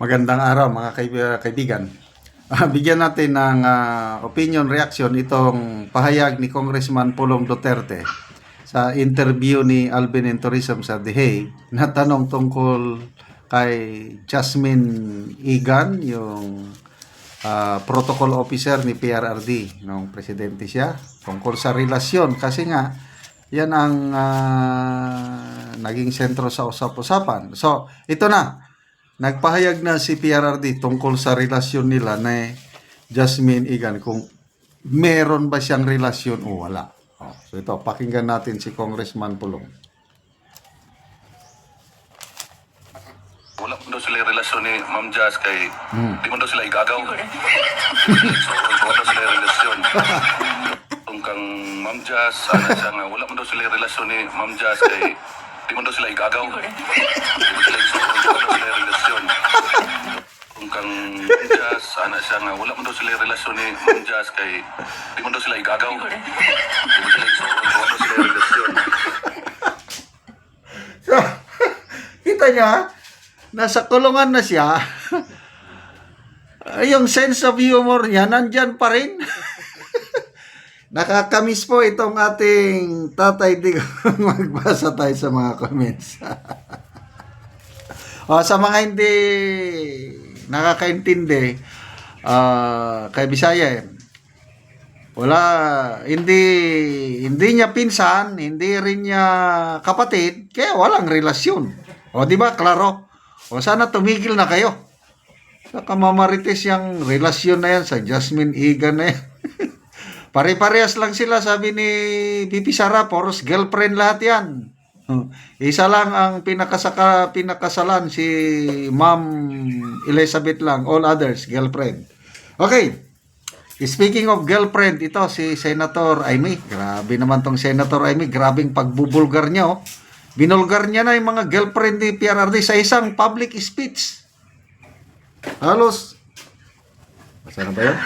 Magandang araw mga kaib- kaibigan. Ah, bigyan natin ng ah, opinion reaction itong pahayag ni Congressman Pulong Duterte sa interview ni Alvin and Tourism sa The Hague na tanong tungkol kay Jasmine Igan, yung ah, protocol officer ni PRRD nung presidente siya tungkol sa relasyon kasi nga yan ang ah, naging sentro sa usap-usapan. So, ito na. Nagpahayag na si PRRD tungkol sa relasyon nila na Jasmine Igan kung meron ba siyang relasyon o wala. Oh, so ito, pakinggan natin si Congressman Pulong. Wala mo daw sila relasyon ni Ma'am Jazz kay di mo daw sila igagaw. so, wala daw sila relasyon. Kung kang Ma'am Jazz, sana siya nga, wala mo daw sila relasyon ni Ma'am Jazz kay di mo daw sila igagaw. Di mo sila igsuon, wala daw sila yung relasyon. Kung kang Ma'am Jazz, sana siya nga, wala mo daw sila yung relasyon ni Ma'am Jazz kay di mo daw sila igagaw. Di mo sila igsuon, wala daw sila yung relasyon. So, kita niya, nasa kulungan na siya. yung sense of humor niya, nandyan pa rin. Nakakamiss po itong ating tatay di magbasa tayo sa mga comments. o, sa mga hindi nakakaintindi, ah, kay Bisaya, eh, wala, hindi, hindi niya pinsan, hindi rin niya kapatid, kaya walang relasyon. O, di ba, klaro? O, sana tumigil na kayo. Saka mamarites yung relasyon na yan sa Jasmine Egan na yan. Pare-parehas lang sila, sabi ni Pipi Sara, poros girlfriend lahat yan. Oh, Isa lang ang pinakasaka, pinakasalan si Ma'am Elizabeth lang, all others, girlfriend. Okay, Speaking of girlfriend, ito si Senator Amy. Grabe naman tong Senator Amy. Grabing pagbubulgar niya. Oh. Binulgar niya na yung mga girlfriend ni PRRD sa isang public speech. Halos, basta na ba yun?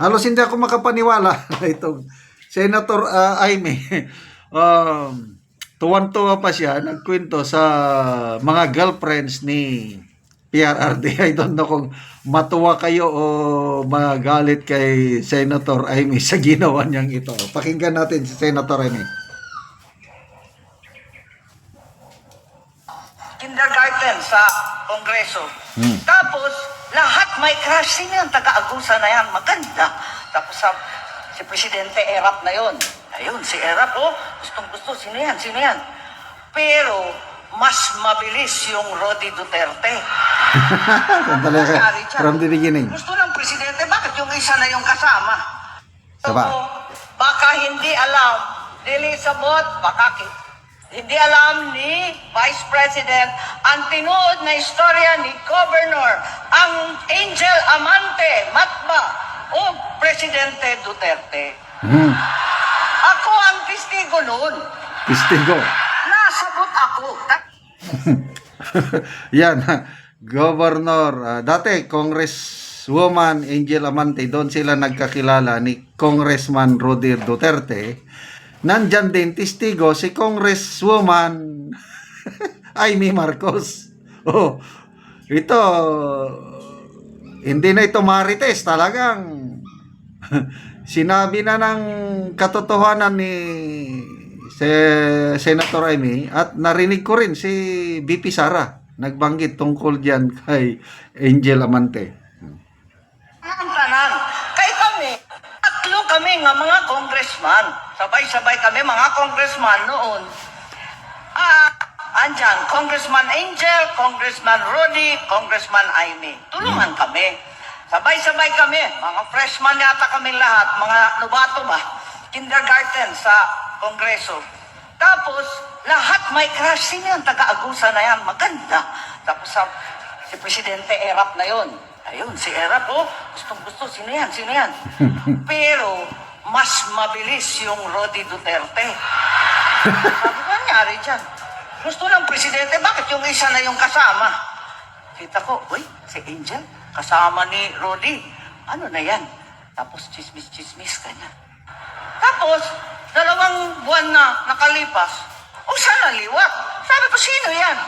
Halos hindi ako makapaniwala itong Senator uh, Amy. um, tuwan-tuwa pa siya, nagkwento sa mga girlfriends ni PRRD. I don't know kung matuwa kayo o magalit kay Senator Amy sa ginawa niyang ito. Pakinggan natin si Senator Amy. kindergarten sa kongreso. Hmm. Tapos, lahat may crush. Yung taga-agusa na yan? Maganda. Tapos, sa, si Presidente Erap na yon. Ayun, si Erap, oh, gustong gusto. Sino yan? Sino yan? Pero, mas mabilis yung Rodi Duterte. Dyan. From the beginning. Gusto ng Presidente, bakit yung isa na yung kasama? So, Saba. baka hindi alam ni Elizabeth, baka hindi alam ni Vice President ang tinuod na istorya ni Governor, ang Angel Amante, Matba, o Presidente Duterte. Hmm. Ako ang testigo noon. Testigo. Nasagot ako. Yan. Governor, ah, dati Congresswoman Angel Amante, doon sila nagkakilala ni Congressman Rodir Duterte. Nandyan din testigo si Congresswoman Amy Marcos. Oh, ito, hindi na ito marites, talagang sinabi na ng katotohanan ni si Senator Amy at narinig ko rin si BP Sara nagbanggit tungkol diyan kay Angel Amante. ang tanan. Kay kami, tatlo kami nga mga congressman. Sabay-sabay kami mga congressman noon. Ah, andyan, Congressman Angel, Congressman Rudy, Congressman Aimee. Tulungan kami. Sabay-sabay kami. Mga freshman yata kami lahat. Mga novato ba? Kindergarten sa kongreso. Tapos, lahat may crush. Sino yung taga-agusa na yan? Maganda. Tapos, sa, si Presidente Erap na yon. Ayun, si Erap, oh, gustong gusto. Sino yan? Sino yan? Pero, mas mabilis yung Rodi Duterte. Sabi ko, nangyari dyan? Gusto ng presidente, bakit yung isa na yung kasama? Kita ko, uy, si Angel, kasama ni Rodi. Ano na yan? Tapos chismis-chismis, kanya. Tapos, dalawang buwan na nakalipas, o sana liwat. Sabi ko, sino yan?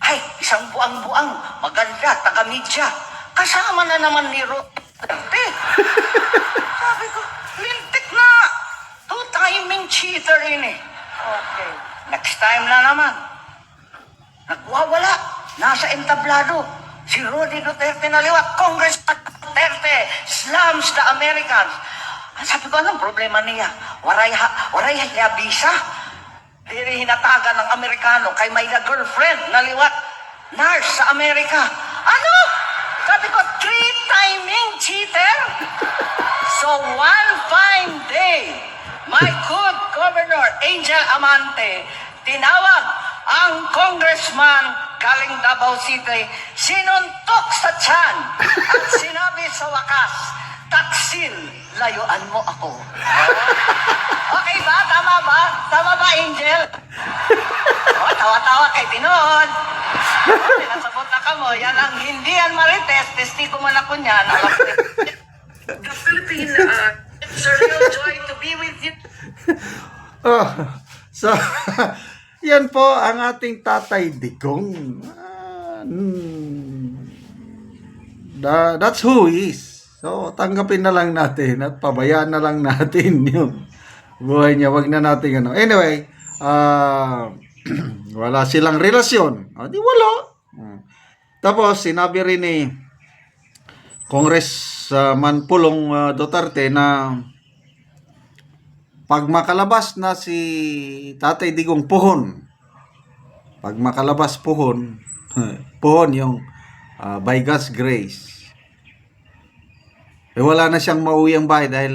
Ay, isang buang-buang, maganda, taga-media. Kasama na naman ni. Duterte. Sabi ko, lintik na. Two-timing cheater ini. Okay. Next time na naman. Nagwawala. Nasa entablado. Si Rudy Duterte na liwat. Congressman Duterte slams the Americans. Ang sabi ko, anong problema niya? Waray, ha, waray visa. Diri hinatagan ng Amerikano kay may na girlfriend na liwat. Nurse sa Amerika. Ano? Sabi ko, three-timing cheater? So one fine day, my good governor, Angel Amante, tinawag ang congressman galing Davao City, sinuntok sa tiyan at sinabi sa wakas, Taksil, layuan mo ako. Okay ba? Tama ba? Tama ba, Angel? Oh, tawa-tawa kay Tinon. Oh, Pinasabot na ka mo. Yan ang hindi yan marites. Testigo niyan. Alam ko, The Philippine, uh, it's a real joy to be with you. Oh, so, yan po ang ating tatay Digong. Ah, mm, da- that's who he is. So, tanggapin na lang natin at pabayaan na lang natin yung buhay niya. Wag na natin ano. Anyway, ah, wala silang relasyon. O, di wala. Hmm. Tapos, sinabi rin ni Congressman Pulong ah, Duterte na pag makalabas na si Tatay Digong puhon, pag makalabas puhon, puhon yung ah, by God's grace, eh wala na siyang mauwing bahay dahil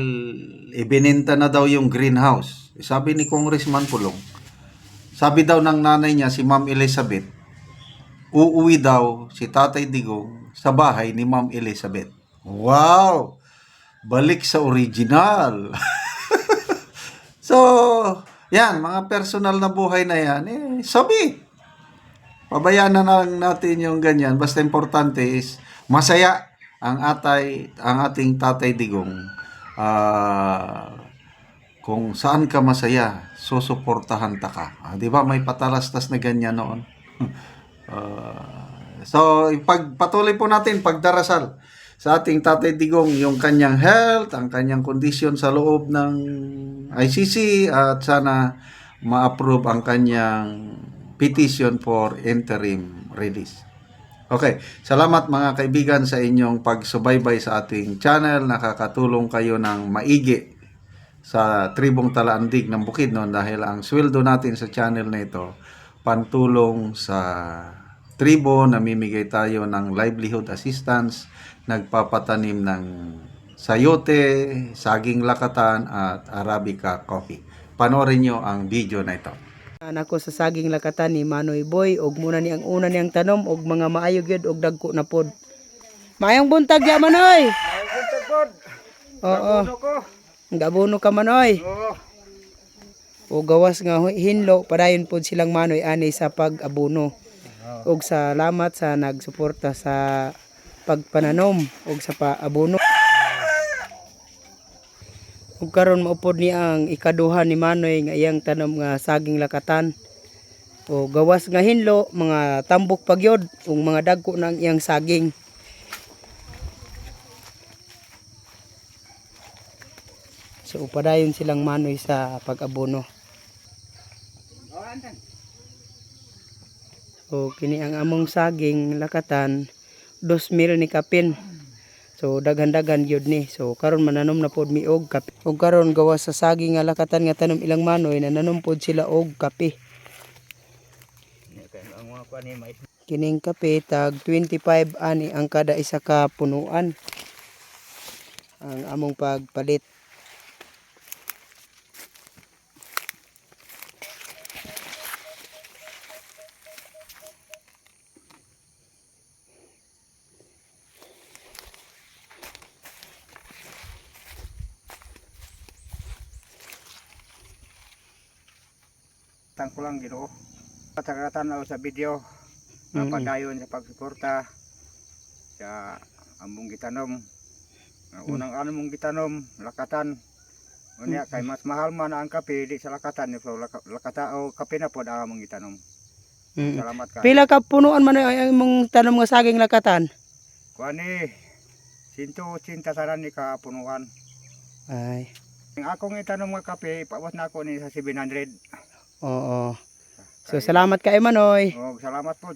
ibinenta na daw yung greenhouse. Eh, Sabi ni Congressman Pulong, sabi daw ng nanay niya, si Ma'am Elizabeth, uuwi daw si Tatay Digong sa bahay ni Ma'am Elizabeth. Wow! Balik sa original. So, yan, mga personal na buhay na yan, eh, sabi. Pabayaan na lang natin yung ganyan. Basta importante is, masaya ang atay, ang ating tatay digong. Ah, kung saan ka masaya, susuportahan ta ka. Ah, di ba may patalastas na ganyan noon? Ah, so, pagpatuloy po natin pagdarasal sa ating Tatay Digong yung kanyang health, ang kanyang kondisyon sa loob ng ICC at sana ma-approve ang kanyang petition for interim release. Okay, salamat mga kaibigan sa inyong pagsubaybay sa ating channel. Nakakatulong kayo ng maigi sa tribong talaandig ng Bukidnon dahil ang sweldo natin sa channel na ito pantulong sa tribo, namimigay tayo ng livelihood assistance, nagpapatanim ng sayote, saging lakatan at arabica coffee. Panoorin nyo ang video na ito. Anak ko sa saging lakatan ni Manoy Boy og muna ni ang una niyang tanom og mga maayo gyud og dagko na pod. Mayong buntag ya Manoy. Mayong buntag pod. Oo. Gabuno ka Manoy. Oo. O gawas nga hinlo padayon pod silang Manoy ani sa pag-abuno. Og salamat sa nagsuporta sa pagpananom og sa paabuno. Ug karon maupod ni ang ikaduha ni Manoy nga iyang tanom nga saging lakatan. O gawas nga hinlo, mga tambok pagyod, ug mga dagko ng iyang saging. So upadayon silang Manoy sa pag-abono. O kini ang among saging lakatan 2,000 ni kapin. So daghan-daghan gyud ni. So karon mananom na pod mi og kape. Og karon gawas sa saging nga lakatan nga tanom ilang manoy nananom pod sila og kape. Kining kape tag 25 ani ang kada isa ka punuan. Ang among pagpalit. Tang ko lang ginoo. Patakatan ako sa video. Mm-mm. Napadayon sa pagsuporta sa among gitanom. Ang unang ano mong gitanom, lakatan. Unya kay mas mahal man ang kape di sa lakatan ni so laka- lakata o kape na pod ang among gitanom. Mm. Salamat ka. Pila ka punuan man ay imong tanom nga saging lakatan? Kuan ni 180 tanan ni ka punuan. Ay. Ang akong itanom nga kape, ipaabot na ako ni sa 700. Oo. So salamat kay Manoy. Oh, salamat po.